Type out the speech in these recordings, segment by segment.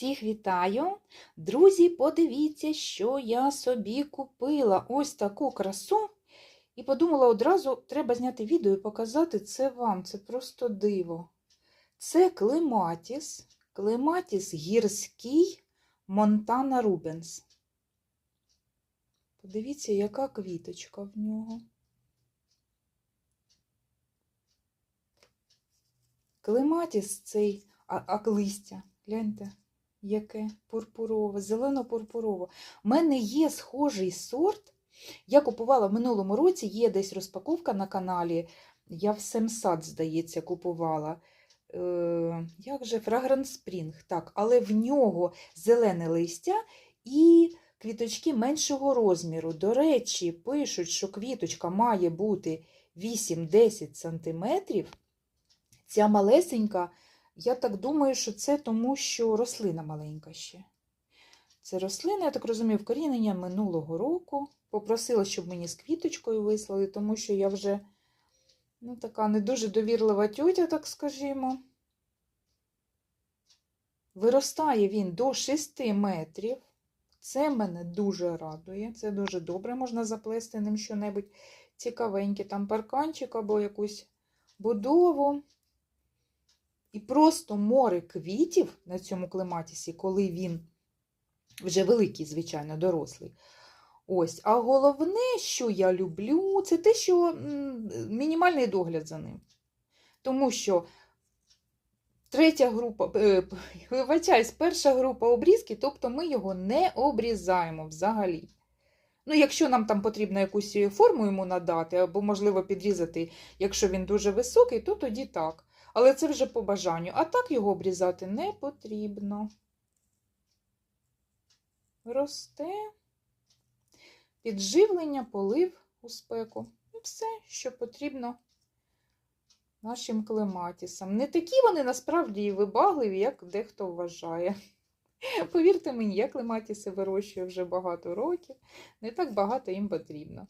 Всіх вітаю! Друзі, подивіться, що я собі купила. Ось таку красу. І подумала, одразу треба зняти відео і показати це вам. Це просто диво. Це клематіс. Клематіс гірський Монтана Рубенс. Подивіться, яка квіточка в нього. Клематіс цей, а, а листя, гляньте, яке пурпурове, зелено-пурпурове. У мене є схожий сорт. Я купувала в минулому році, є десь розпаковка на каналі. Я в Семсад, здається, купувала. Е, як же Fragrance Spring, так, але в нього зелене листя і квіточки меншого розміру. До речі, пишуть, що квіточка має бути 8-10 см. Ця малесенька, я так думаю, що це тому, що рослина маленька ще. Це рослина, я так розумію, вкорінення минулого року. Попросила, щоб мені з квіточкою вислали, тому що я вже ну, така не дуже довірлива тютя, так скажімо. Виростає він до 6 метрів. Це мене дуже радує. Це дуже добре. Можна заплести ним щонебудь цікавеньке, там парканчик або якусь будову. І просто море квітів на цьому клематісі, коли він вже великий, звичайно, дорослий. Ось, а головне, що я люблю, це те, що мінімальний догляд за ним. Тому що третя група, е, вибачаюсь, перша група обрізки, тобто ми його не обрізаємо взагалі. Ну, якщо нам там потрібно якусь форму йому надати, або, можливо, підрізати, якщо він дуже високий, то тоді так. Але це вже по бажанню. А так його обрізати не потрібно. Росте, підживлення, полив у спеку. І все, що потрібно нашим клематісам. Не такі вони насправді і вибагливі, як дехто вважає. Повірте мені, я клематіси вирощую вже багато років, не так багато їм потрібно.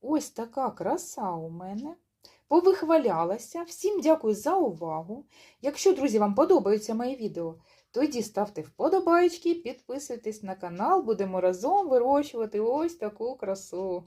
Ось така краса у мене. Повихвалялася. Всім дякую за увагу. Якщо, друзі, вам подобаються мої відео, тоді ставте вподобайки, підписуйтесь на канал, будемо разом вирощувати ось таку красу.